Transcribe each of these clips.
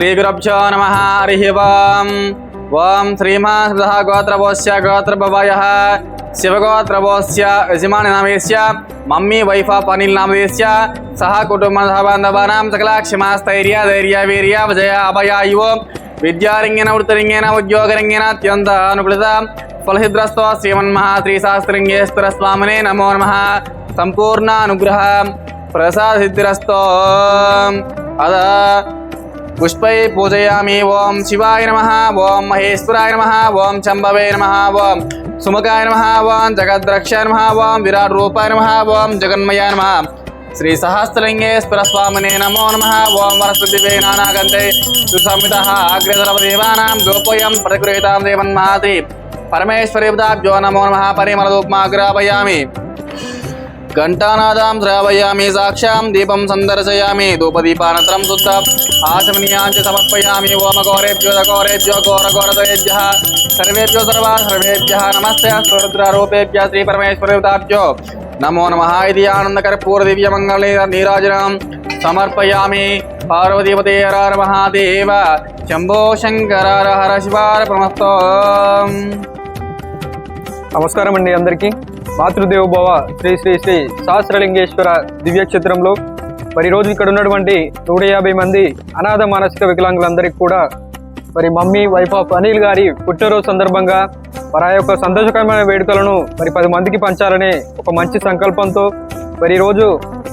శ్రీగురభ్యో నమ హరి ఓం ఓం శ్రీమాహృద గోత్రభోస్య గోత్రభవయ శివగోత్రభోస్య యజమాని నామేస్య మమ్మీ వైఫ్ ఆఫ్ అనిల్ సహ కుటుంబ సహబాంధవానాం సకల క్షమాస్థైర్య ధైర్య వీర్య విజయ అభయ ఇవో విద్యారంగేన వృత్తిరంగేన ఉద్యోగరంగేన అత్యంత అనుకూలిత ఫలసిద్రస్తో శ్రీమన్మహా శ్రీశాస్త్రంగేశ్వర స్వామినే నమో నమ సంపూర్ణ అనుగ్రహ ప్రసాద సిద్ధిరస్తో అద పుష్పై పూజయామి ఓం శివాయ నమ ఓం మహేశ్వరాయ నమ ఓం చంబవే నమ ఓం సుముఖాయ నమ ఓం జగద్రక్షాయ నమ ఓం విరాట్ రూపాయ నమ ఓం జగన్మయాయ నమ. శ్రీ సహస్రలింగేశ్వర స్వామినే నమో నమ. ఓం వరస్పతివే నానాగంతే సుసంహిత అగ్రసర్వదేవానాం గోపోయం ప్రతిగృహీతాం దేవన్మాతి. పరమేశ్వరేభ్యో నమో నమ. పరిమళదూప్మాగ్రాపయామి घंटानादां श्रावयामि साक्षां दीपं सन्दर्शयामि धूपदीपानन्तरं शुद्ध आचमनीयाञ्च समर्पयामि ओमघोरेभ्यो घोरेभ्यो घोरघोरतरेभ्यः सर्वेभ्यो सर्वा सर्वेभ्यः नमस्ते स्वरुद्रारूपेभ्यः श्रीपरमेश्वरदेवताभ्यो नमो नमः इति आनन्दकर्पूरदिव्यमङ्गले नीराजनं समर्पयामि पार्वतीपते हर हर महादेव शम्भो शङ्कर हर हर शिवार्पणमस्तु నమస్కారం అండి అందరికీ మాతృదేవోభవ శ్రీ శ్రీ శ్రీ సహస్రలింగేశ్వర దివ్యక్షేత్రంలో మరి రోజు ఇక్కడ ఉన్నటువంటి నూట యాభై మంది అనాథ మానసిక వికలాంగులందరికీ కూడా మరి మమ్మీ వైఫ్ ఆఫ్ అనిల్ గారి పుట్టినరోజు సందర్భంగా మరి ఆ యొక్క సంతోషకరమైన వేడుకలను మరి పది మందికి పంచాలనే ఒక మంచి సంకల్పంతో మరి ఈరోజు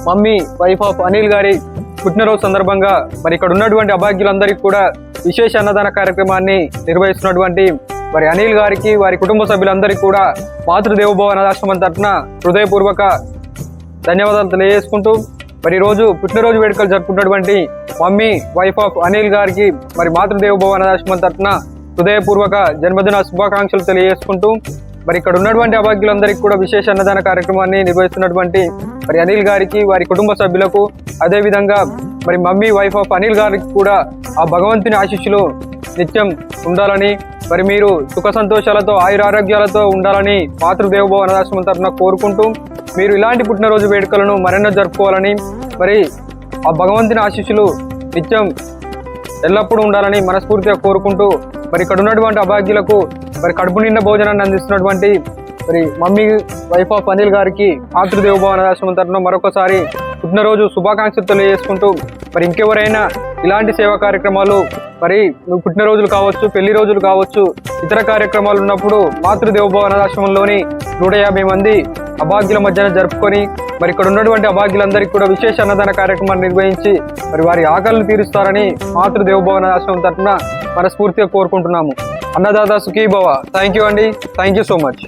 మమ్మీ వైఫ్ ఆఫ్ అనిల్ గారి పుట్టినరోజు సందర్భంగా మరి ఇక్కడ ఉన్నటువంటి అభాగ్యులందరికీ కూడా విశేష అన్నదాన కార్యక్రమాన్ని నిర్వహిస్తున్నటువంటి మరి అనిల్ గారికి వారి కుటుంబ సభ్యులందరికీ కూడా మాతృదేవోభవ అనాథాశ్రమం తరఫున హృదయపూర్వక ధన్యవాదాలు తెలియజేసుకుంటూ మరి రోజు పుట్టినరోజు వేడుకలు జరుపుకున్నటువంటి మమ్మీ వైఫ్ ఆఫ్ అనిల్ గారికి మరి మాతృదేవోభవ అనాథాశ్రమం తరఫున హృదయపూర్వక జన్మదిన శుభాకాంక్షలు తెలియజేసుకుంటూ మరి ఇక్కడ ఉన్నటువంటి అభాగ్యులందరికీ కూడా విశేష అన్నదాన కార్యక్రమాన్ని నిర్వహిస్తున్నటువంటి మరి అనిల్ గారికి వారి కుటుంబ సభ్యులకు అదేవిధంగా మరి మమ్మీ వైఫ్ ఆఫ్ అనిల్ గారికి కూడా ఆ భగవంతుని ఆశీస్సులు నిత్యం ఉండాలని మరి మీరు సుఖ సంతోషాలతో ఆయురారోగ్యాలతో ఉండాలని మాతృదేవభవ అనాథాశ్రమం తరఫున కోరుకుంటూ మీరు ఇలాంటి పుట్టినరోజు వేడుకలను మరెన్నో జరుపుకోవాలని మరి ఆ భగవంతుని ఆశీస్సులు నిత్యం ఎల్లప్పుడూ ఉండాలని మనస్ఫూర్తిగా కోరుకుంటూ మరి ఇక్కడ ఉన్నటువంటి అభాగ్యులకు మరి కడుపు నిండా భోజనాన్ని అందిస్తున్నటువంటి మరి మమ్మీ వైఫ్ ఆఫ్ అనిల్ గారికి మాతృదేవభవ అనాథాశ్రమం తరఫున మరొకసారి పుట్టినరోజు శుభాకాంక్షలు తెలియజేసుకుంటూ మరి ఇంకెవరైనా ఇలాంటి సేవా కార్యక్రమాలు మరి పుట్టినరోజులు కావచ్చు పెళ్ళి రోజులు కావచ్చు ఇతర కార్యక్రమాలు ఉన్నప్పుడు మాతృదేవభవ అనాథాశ్రమంలోని నూట యాభై మంది అభాగ్యుల మధ్యన జరుపుకొని మరి ఇక్కడ ఉన్నటువంటి అభాగ్యులందరికీ కూడా విశేష అన్నదాన కార్యక్రమాన్ని నిర్వహించి మరి వారి ఆకలిని తీరుస్తారని మాతృదేవభవ అనాథాశ్రమం తరఫున మనస్ఫూర్తిగా కోరుకుంటున్నాము. అన్నదాత సుఖీభవ. థ్యాంక్ యూ అండి. Thank you so much